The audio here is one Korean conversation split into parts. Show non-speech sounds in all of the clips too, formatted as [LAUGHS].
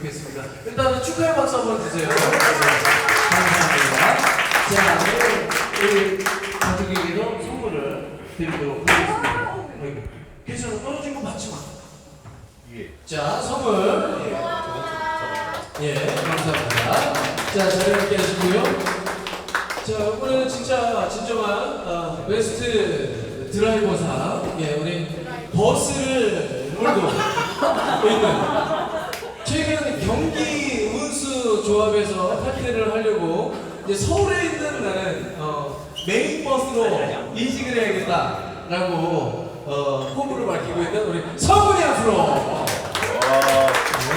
좋겠습니다. 일단은 축하의 박수 한번 주세요. 네, 감사합니다. 자, 오늘 우리 가족에게도 선물을 드리도록 하겠습니다. 어이구, 괜찮아, 떨어진 거 맞지 마. 자, 선물. 예, 감사합니다. 자, 자리 함께 하시고요. 자, 이번에는 진짜 진정한 아, 베스트 드라이버상, 예, 우리 버스를 몰고 있는 최근 경기 운수 조합에서 파티를 하려고 이제 서울에 있는 나는 어, 메인 버스로 이직을 해야겠다라고 어, 포부를 밝히고 있는 우리 성훈이 앞으로.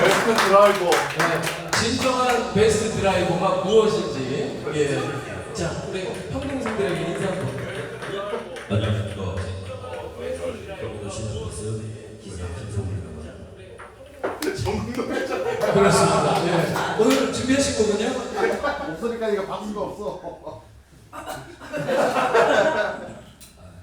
베스트 드라이버. 네, 진정한 베스트 드라이버가 무엇인지 예. 자 우리 평동생들에게 인사 한번. 안녕하십니 그렇습니다 예. 오늘 준비하신 거군요 목소리까지가 박수가 없어 아,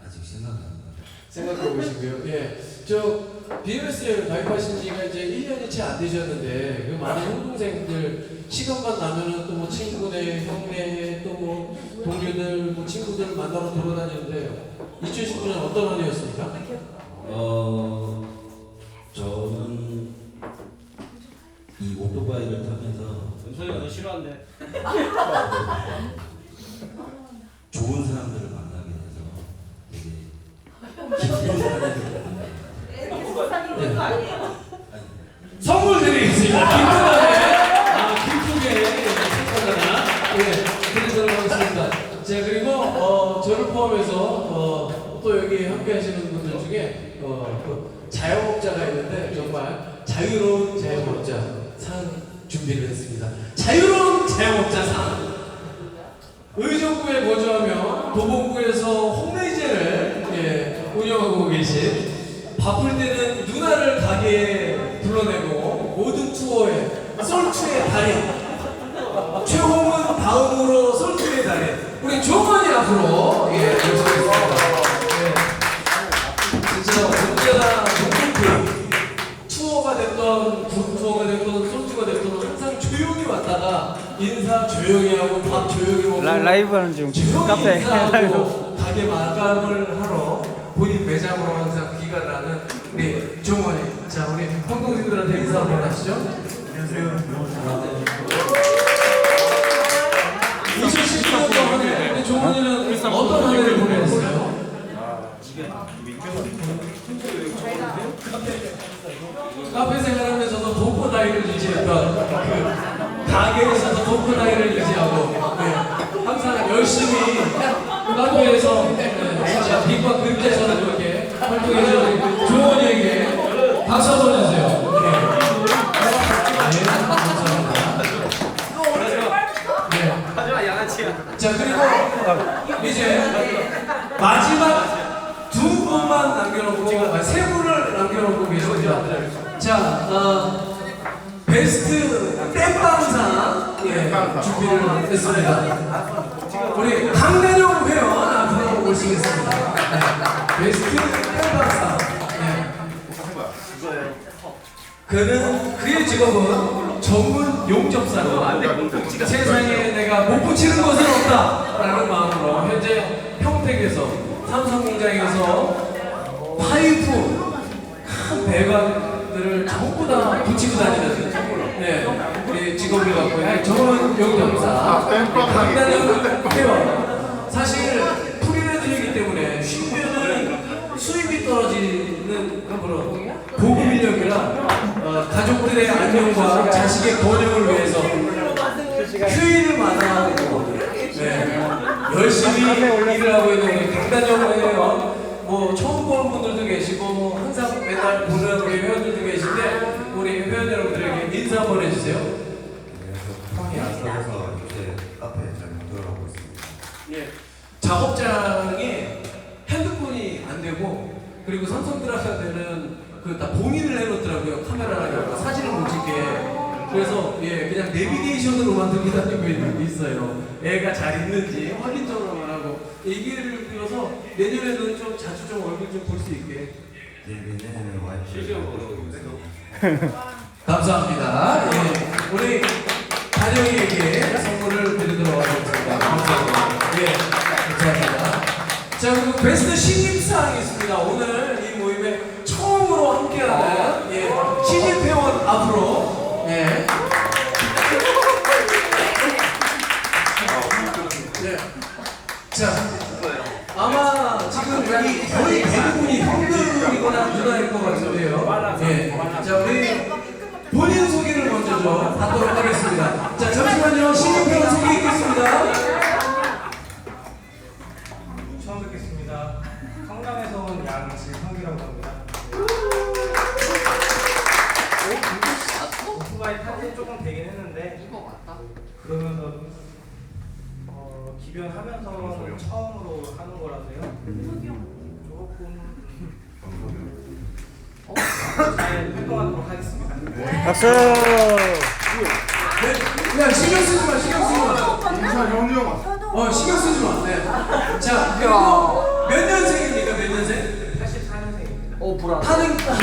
아직 생각납니다. 생각해 보시고요 예 저 BMS에 가입하신 지가 이제 1년이 채 안 되셨는데 그 많은 형동생들 시간만 나면은 또 뭐 친구네 형네 또 뭐 동료들 뭐 친구들 만나러 돌아다니는데 2019년 어떤 한 해였습니까? 어, 저는 이 오토바이를 타면서 은석이가 너 싫어한대. [LAUGHS] 좋은 사람들을 만나게 돼서 되게 기쁜 사람들을 만나게 선물 드리겠습니다. 기쁘다네. 아, 기쁘게 축하드나 예, 드리도록 하겠습니다. 자, 그리고 어, 저를 포함해서 어, 또 여기 함께 하시는 분들 중에 어, 그 자영업자가 있는데 정말 자유로운 자영업자 상 준비를 했습니다. 자유로운 자영업자 상. 의정부에 거주하며 도봉구에서 홈레이제를 예, 운영하고 계신 바쁠 때는 누나를 가게에 불러내고 모든 투어에 솔투의 달인 최홍은 다음으로 솔투의 달인 우리 조건이 앞으로 예 모시겠습니다 인사 조용히 하고 밥 조용히 먹고 라, 라이브 하는 중. 조용히 카페. 라이브 인사하고 가게 마감을 하러 본인 매장으로 항상 귀가를 하는 우리 종원이. 자 우리 평동생들한테 인사 한번 하시죠. 안녕하세요. 2019년도 한해. 우리 종원이는 어떤 한 해를 보내셨어요? 카페 생활하면서도 독고 다이를 유지했던 그 가게에서도 독고 다이를 유지하고 네, 항상 열심히 카페에서 네, 진짜 빛과 그림자처럼 이렇게 활동해 주는 조원이에게 박수 한번 해주세요. 네. 네, 감사합니다. 네. 자 그리고 이제 마지막 두 분만 남겨놓고 아니, 세 분을 남겨놓고 계십니다. 자 어, 베스트 예, 준비를 했습니다. 우리 강대령 회원 앞으로 모시겠습니다. 네, 베스트 땜빵상. 네. 그는 그의 직업은 전문 용접사로 세상에 내가 못 붙이는 것은 없다라는 마음으로 현재 평택에서 삼성 공장에서 파이프 큰 배관들을 전부 다 붙이고 다니는 네 직업을 갖고 있는 전문 용접사 강단현 회원 사실 프리랜서이기 때문에 쉬면은 수입이 떨어지는 그런 고급 인력이라 어, 가족들의 안녕과 자식의 번영을 위해서 휴일을 마다하고 네, 열심히 일을 하고 있는 회원 뭐 처음 보는 분들도 계시고 항상 맨날 보는 우리 회원들도 계신데 우리 회원 여러분들에게 인사 한번 해주세요. 안 살아서 요새 카페 잘 운영하고 있습니다. 예. 작업장에 핸드폰이 안 되고 그리고 삼성 드라카드는 그다 봉인을 해놓더라고요 카메라랑 여러 사진을 못 찍게 그래서 예 그냥 내비게이션으로만 들고 다니고 있는 게 있어요 애가 잘 있는지 확인 정도만 하고 얘기를 들어서 내년에는 좀 자주 좀 얼굴 좀 볼 수 있게 네, 내년에는 와이프 있습니다. [LAUGHS] 감사합니다 예. 우리 단영이에게 선물을 드리도록 하겠습니다. 감사합니다. 예, 감사합니다. 자, 그리고 베스트 신입사항이 있습니다. 오늘 이 모임에 처음으로 함께하는 예, 신입 회원 앞으로 예. 예. 자, 아마 지금 여기 거의 대부분이 형들이거나 누나일 것 같은데요. 네. 야, 신경 쓰지 마, 신경 쓰지 마. 인사 왔어. 어, 신경 쓰지 마. 네. 자, 그리고 몇 년생입니까? 몇 년생? 84년생입니다. 오 불안. 타는 기종.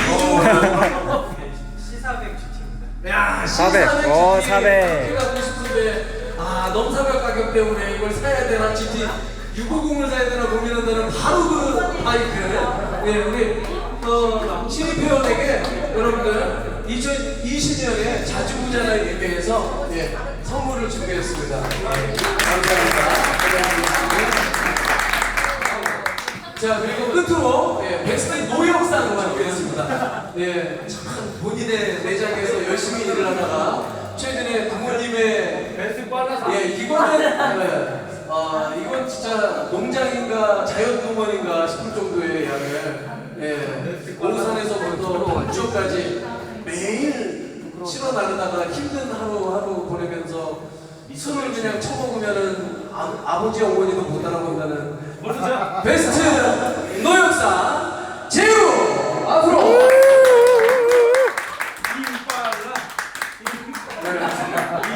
시사백 GT입니다. 야, 400. 어, 400. 제가 하고 싶은데 아 넘사벽 가격 때문에 이걸 사야 되나 GT 650을 사야 되나 고민한다는 바로 그 바이크. 예, 우리 어, 신입 회원에게 여러분들 2020년에 자주부자를 예배해서 예, 선물을 준비했습니다. 예, 감사합니다. 자 그리고 끝으로 예, 베스트 노역상을 준비했습니다. 예, 참 본인의 내장에서 열심히 일을 하다가 최근에 부모님의 예 이거는 예, 아 이건 진짜 농장인가 자연동원인가 싶을 정도의 양을 예 오산에서부터 안주까지 매일 실어 나르다가 힘든 하루 하루 보내면서 술을 그냥 처먹으면은 아, 아버지 어머니도 못 알아본다는? 베스트 노역사 재우 앞으로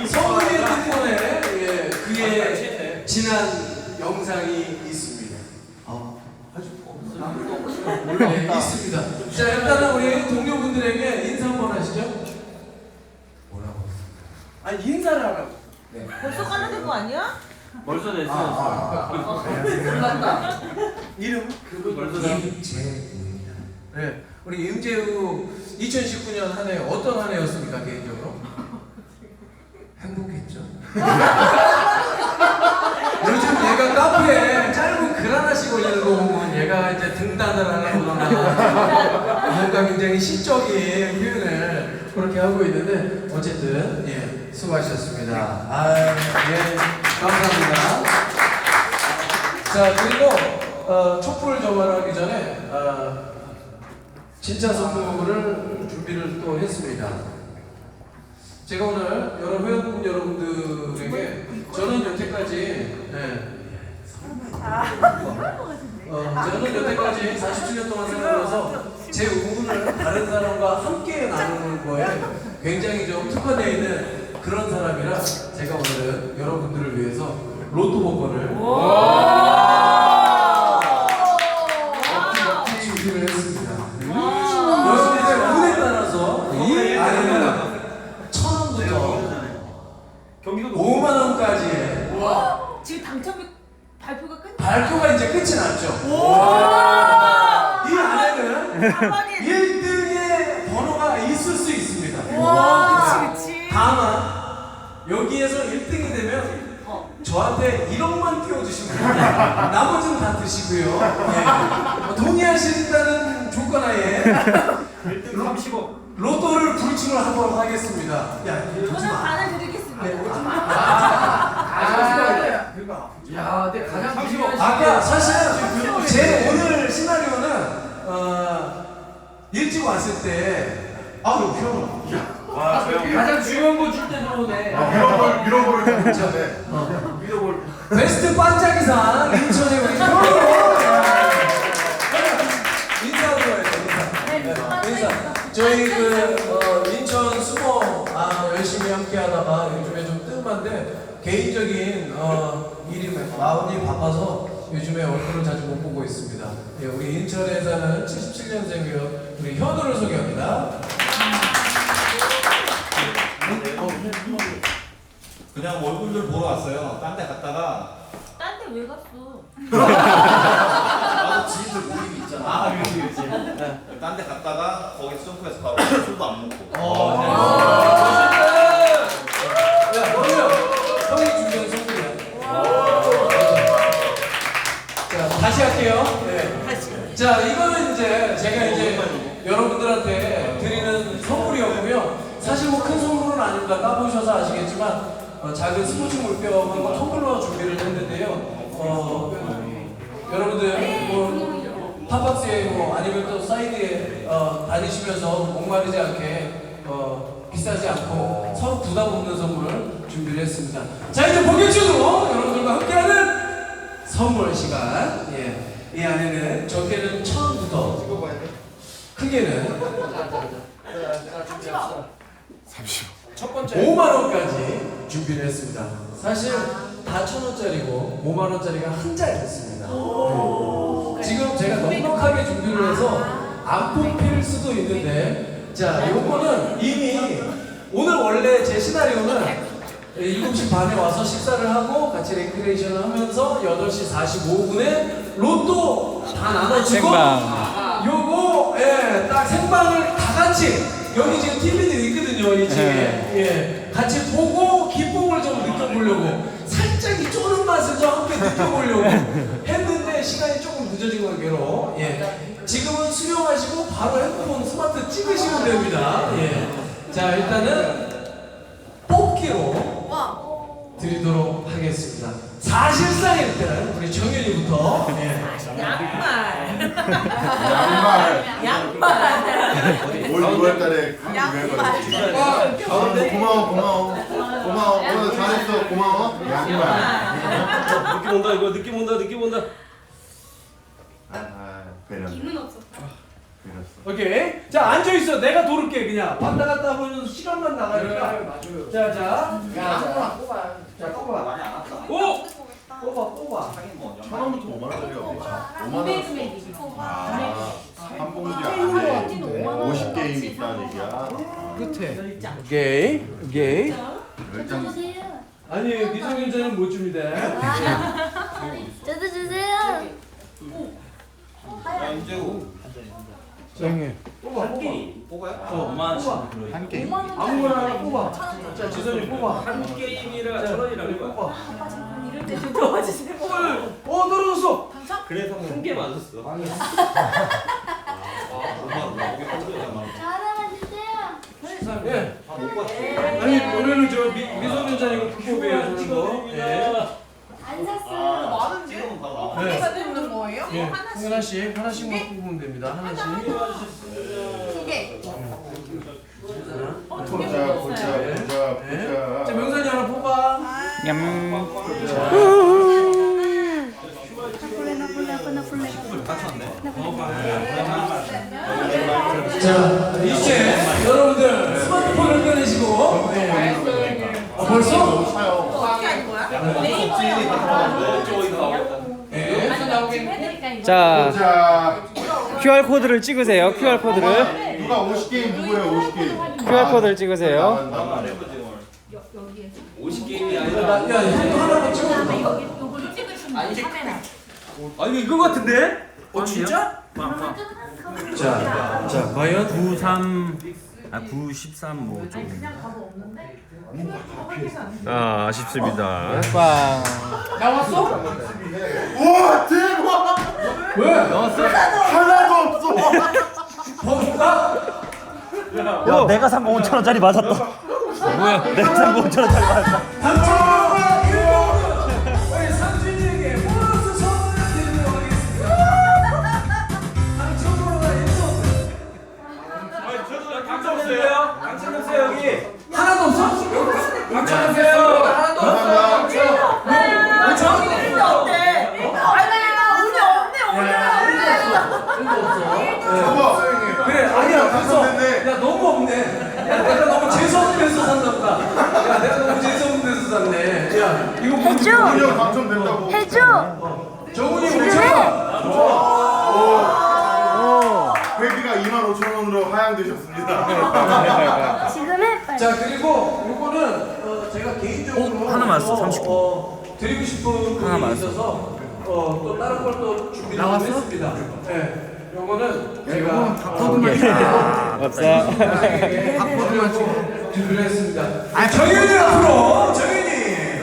이 성우의 뜻권에 예, 그의 지난 영상이 있습니다. 아, 아주 없어요. 네, 있습니다. 자, 일단은 우리 동료분들에게 인사 한번 하시죠. 뭐라고? 아니 인사를 하라고. 벌써 깔라된 거 아니야? 벌써 냈어. 몰랐다. 이름? 벌써 냈어. 임재입니다. 네, 우리 임재우 2019년 한 해 어떤 한 해였습니까 개인적으로? 행복했죠? [LAUGHS] 요즘 얘가 카페에 짧은 글 하나씩 올리는 거 보면 얘가 이제 등단을 그러나 뭔가 굉장히 시적인 표현을 그렇게 하고 있는데 어쨌든 예 수고하셨습니다. 아, 예 감사합니다. 자 그리고 어, 촛불 저말하기 전에 어, 진짜 선물을 준비를 또 했습니다. 제가 오늘 여러 회원 여러분들에게 저는 여태까지 네. 어, 저는 여태까지 47년 동안 살아와서 제 우문을 다른 사람과 함께 나누는 거에 굉장히 좀 특화되어 있는 그런 사람이라 제가 오늘은 여러분들을 위해서 로또 복권을 준비를 했습니다. 여러분들의 운에 따라서 아니면 천 원부터 경기도 5만 원까지 지금 당첨이 발표가 끝. 발표가 이제 끝이 났죠. 이 안에는 가 여기에서 1등이 되면 저한테 1억만 띄워주시면 됩니다. [LAUGHS] 나머지는 다 드시고요. 예. 동의하신다는 조건 하에 1등 30억. 로또를 불침을 하도록 하겠습니다. 야, 저는 마. 반을 드리겠습니다. 야, 내 가장 중요한 아까 사실은 제 오늘 시나리오는 어, 일찍 왔을 때 아유 형 와, 형. 가장 중요한 거 줄 때 들어오네. 아, 밀어버리, 밀어버리 괜찮네. 믿어볼. 베스트 반짝이상 인천의 우리 형으로 인사하도록 해요 인사 네, 인사 저희 그 어, 인천 수모 아, 열심히 함께 하다가 요즘에 좀 뜸한데 개인적인 어, 일이 마음이 바빠서 요즘에 얼굴을 자주 못 보고 있습니다. 예, 우리 인천에 사는 77년생이요 우리 현우를 소개합니다. 그냥 얼굴들 보러 왔어요. 딴 데 갔다가 딴 데 왜 갔어? 나도 지인들 모임이 있잖아. 아, 그런 게 있지. 딴 데 갔다가 거기서 점프해서 바로 술도 안 먹고. 어, 네. 야, 그러면 형이 준비한 선물이야. 자, 다시 할게요. 네. 자, 이거는 이제 제가 이제 여러분들한테 드리는 선물이었고요. 사실 뭐 큰 선물은 아닙니다. 까보셔서 아시겠지만 어, 작은 스포츠 물병하고 텀블러 준비를 했는데요. 어, 여러분들 뭐 팝박스에 뭐 아니면 또 사이드에 어, 다니시면서 목마르지 않게 어, 비싸지 않고 서로 부담 없는 선물을 준비를 했습니다. 자 이제 본격적으로 여러분들과 함께하는 선물 시간. 예. 이 안에는 적게는 천 원부터 크게는 첫 번째 5만 원까지 준비를 했습니다. 사실 다 천 원짜리고 5만 원짜리가 한 자리였습니다. 네. 지금 제가 넉넉하게 준비를 해서 안 뽑힐 수도 있는데 자 요거는 이미 오늘 원래 제 시나리오는 7시 반에 와서 식사를 하고 같이 레크레이션을 하면서 8시 45분에 로또 다 나눠주고 생방. 요거 예, 딱 생방을 다 같이 여기 지금 TV도 있거든요 이 층에 네. 예, 같이 보 느껴보려고 했는데 시간이 조금 늦어진 관계로 예, 지금은 수령하시고 바로 핸드폰 스마트 찍으시면 됩니다 예. 자 일단은 뽑기로 드리도록 하겠습니다 사실상 일단 우리 정현이부터 예. 양말. 양말. 양말. 올 6월달에 양말. 고마워 고마워 고마워 오늘 잘했어 고마워 양말 느낌 온다 이거 느낌 온다 느낌 온다. 아 배렸네 배렸어 오케이. 자 앉아 있어. 내가 도를게 그냥 왔다 갔다 하면 시간만 나가니까. 자 자. 야, 자 뽑아. 많이 안 왔다. 오. 뽑아 뽑아. 하긴 뭐천 원부터 5만 원짜리가 어디 있어 5만 원 아 한 봉지 안에 50 게임 있다는 얘기야 끝에. 오케이. 오케이. 열장 아니 미성년자는 못 줍니다. 저도 주세요. 언제고? 형님. 뽑아 뽑아. 뽑아요? 어, 5만 원. 한 게임 아무거나 하나 뽑아. 자 지선이 뽑아. 한 게임이라 천 원이라는 거야. 뽑아. 이럴 때 좀 도와주세요. 어 떨어졌어. 그래서 한개 맞았어. 하나만 주세요. 예. 아못 봤어. 아니 올해는 저 미, 미성년자니까 불법이에요 저는 거. 예. 안 샀어요. 지금은 바로 나와. 네. 받는 거예요? 예. 하나씩 하나씩만 뽑으면 됩니다. 하나씩. 두 개. 보자 보자 보자 네. 자 보자 명산이 하나 뽑아. 얌. 나폴레 나폴레 아빠 나폴레. 자, 이제 여러분들 스마트폰을 꺼내시고 네. 아, 벌써? 네. 자, 자 QR 코드를 찍으세요. QR 코드를. 누가 50게임 누구예요 50게임 QR 코드를 찍으세요. 나50 게임이 야, 아니라. 야, 이거 하나만 찍어. 요거를 찍으시면 돼요. 카메라. 아 이거 이거 같은데? 어 진짜? 자, 자, 과연 93, 아 93, 뭐 좀. 아 아쉽습니다. 빵. 나왔어? 우와 대박 왜? 하나도 없어 더 줄까? 야 내가 산 거 5천 원짜리 맞았다. 뭐야? 내가 산 거 5천 원짜리 맞았다. 봐봐 그래 아니야 그래서 당첨됐네. 야 너무 없네 야 내가 너무 재수없는 데서 샀나 보다 야 내가 너무 재수없는 데서 샀네 야 이거 뭐 해줘. 당첨됐다고 해줘. 정훈이 지금 5천 해. 원 회비가 2만 5천 원으로 하향되셨습니다 [LAUGHS] 지금 해. 자 그리고 요거는 어, 제가 개인적으로 어, 하나 맞았어, 어, 39. 어, 드리고 싶은 하나 분이 맞았어. 있어서 어, 또 다른 걸 또 준비를 좀 했습니다. 네, 요거는 제가 어, 없어. 나에게 바꿔드리고 준비를 했습니다. 아, 정현이 앞으로 정현이. 네,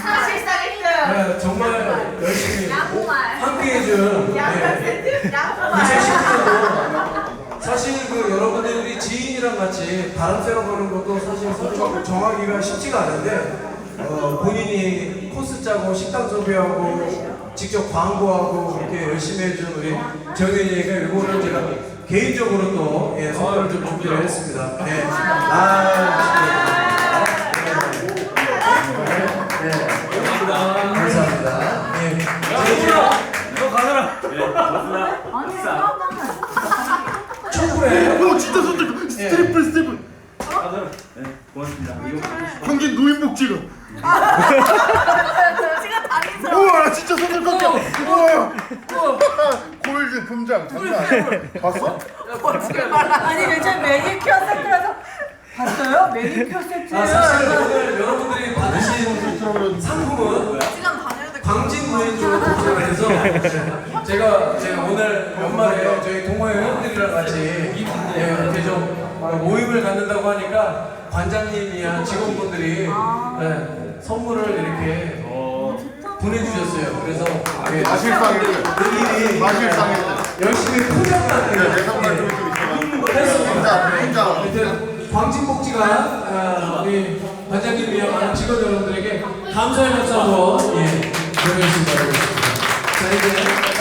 사실상 1등. 네, 정말 열심히. 함께해준 세트. 2010년도 사실 그 여러분들 우리 지인이랑 같이 바람 쐬러 가는 것도 사실 서로 정하기가 쉽지가 않은데 어, 본인이 코스 짜고 식당 섭외하고 직접 광고하고 이렇게 열심히 해준 우리 정현이가 이거를 제가 개인적으로 또 예, 선물을 좀 준비를 했습니다. 네. 아, 네. 네. 감사합니다. 예. 너 가느라. 아니, 잠깐만. 청구해. 오 진짜 손들 스트리플 스트리플. 고맙습니다. 황진 노인복 찍어. 지금 [LAUGHS] 다닌 사람. 우와 진짜 손들 꺾여. 우와. 금장 장난 아니야. 봤어? 아니, 요즘 매니큐어 세트라서. 봤어요? 매니큐어 세트. 아, 사실 오늘 여러분들이 받으신 상품은 시간 다녀야 될 광진 무인주로 도착해서 제가 제가 오늘 연말에 저희 동호회 회원들이랑 같이 예, 이렇게 좀 모임을 갖는다고 하니까 관장님이야 직원분들이 예, 선물을 이렇게 보내주셨어요. 그래서 예, 마실 상이들. 미리 마실 상이들. 열심히 포장하는 내 상관 좀 있어. 했습니다. 금장 금장. 하여튼 광진복지가 아, 우리 관장님 이하 직원 여러분들에게 감사의 박수 한번 예, 보내주시기 바라겠습니다. 자 이제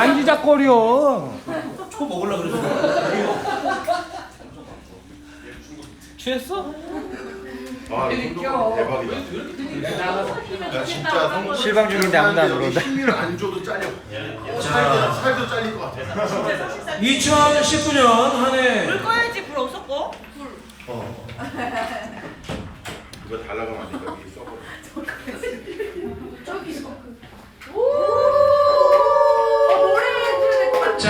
만지작거려? 초 먹으려 그러지. 취했어? 아 이거 대박이다. 야 진짜 성 실방 중인데 아무도 안 들어온다. 힘을 안 줘도 잘려. 살도 살도 잘릴 것 같아. 2019년 한 해 불 꺼야지, 불 없었고. 어. [LAUGHS] 이거 달라고 하니까 여기 써버려.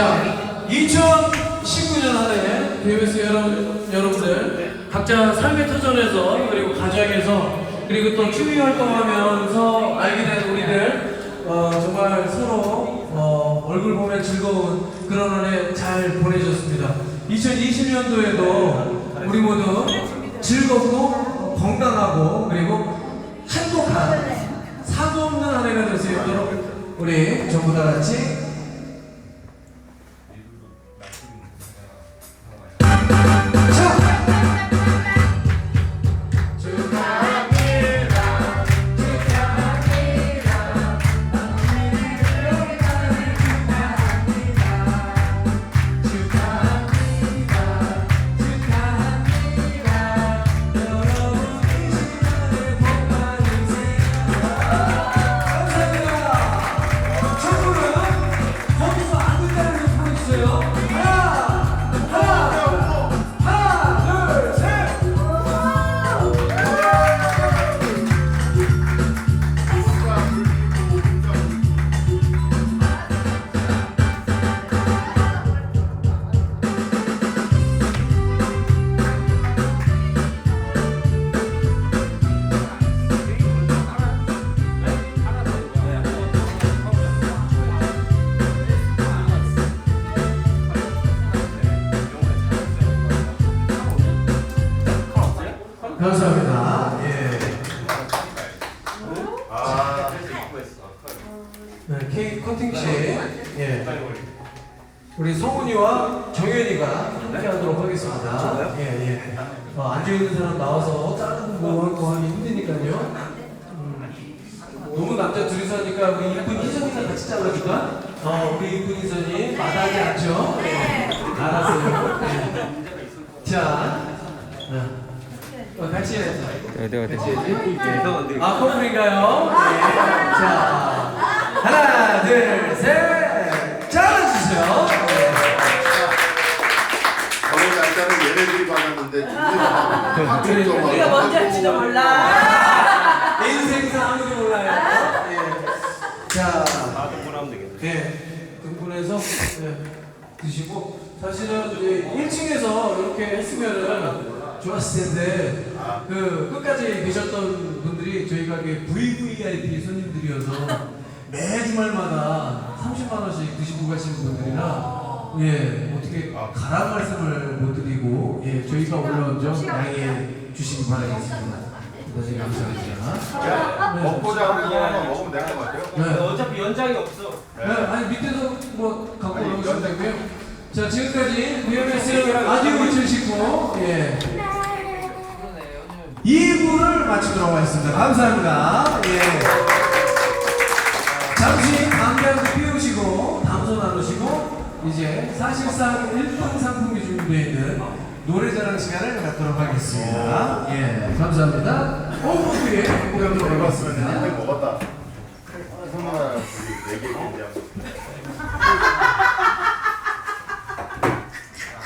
자, 2019년 한 해 KBS 여러분, 여러분들 각자 삶의 터전에서 그리고 가정에서 그리고 또 취미 활동하면서 알게 된 우리들 어, 정말 서로 어, 얼굴 보면 즐거운 그런 한 해 잘 보내셨습니다. 2020년도에도 우리 모두 즐겁고 건강하고 그리고 행복한 사고 없는 한 해가 될 수 있도록 우리 전부 다 같이 감사합니다. 예. 아 네, 케이크 커팅식. 예. 우리 성훈이와 정현이가 함께 하도록 하겠습니다. 예, 예. 어, 앉아 있는 사람 나와서 자르고 뭐 하고 하기 힘드니까요. 음, 너무 남자 둘이서 하니까 우리 이쁜 희선이랑 같이 잘라줄까? 어, 우리 이쁜 희선이 마다하지 않죠? 네. 알았어요. 네. 자, 어, 같이 해야죠. 어디 어디 같이 해야지. 아, 커플인가요? 네. 자, 하나, 둘, 셋. 잘라주세요. 네. 저는 날짜는 얘네들이 받았는데 둘이 우리가 먼저 할지도 몰라. 내 인생에서 아무도 몰라요. 예. 자, 아, 등분하면 되겠네. 예, 등분해서 예, 드시고 사실은 이제 1층에서 이렇게 했으면은 좋았을 텐데 그 끝까지 계셨던 분들이 저희가 이게 VVIP 손님들이어서 [LAUGHS] 매 주말마다 30만 원씩 드시고 가시는 분들이라 예 어떻게 가란 말씀을 못 드리고 예 저희가 올라온 점 양해해 주시기 바라겠습니다. 다시 감사합니다. 네. 먹고자 하는 거 하나 먹으면 될것 같아요. 네. 어차피 연장이 없어. 네, 아니 밑에서 뭐 갖고 아니, 올라오시면 되고요. 자 지금까지 VMS 라디오 79예 2부를 마치도록 하겠습니다. 감사합니다. 예. 잠시 담배도 피우시고 담소 나누시고 이제 사실상 1등 상품이 준비되어 있는 노래자랑 시간을 갖도록 하겠습니다. 예, 감사합니다. 5분 뒤에 공연으로 한대 오겠습니다. 먹었다. 네개 얘기하고.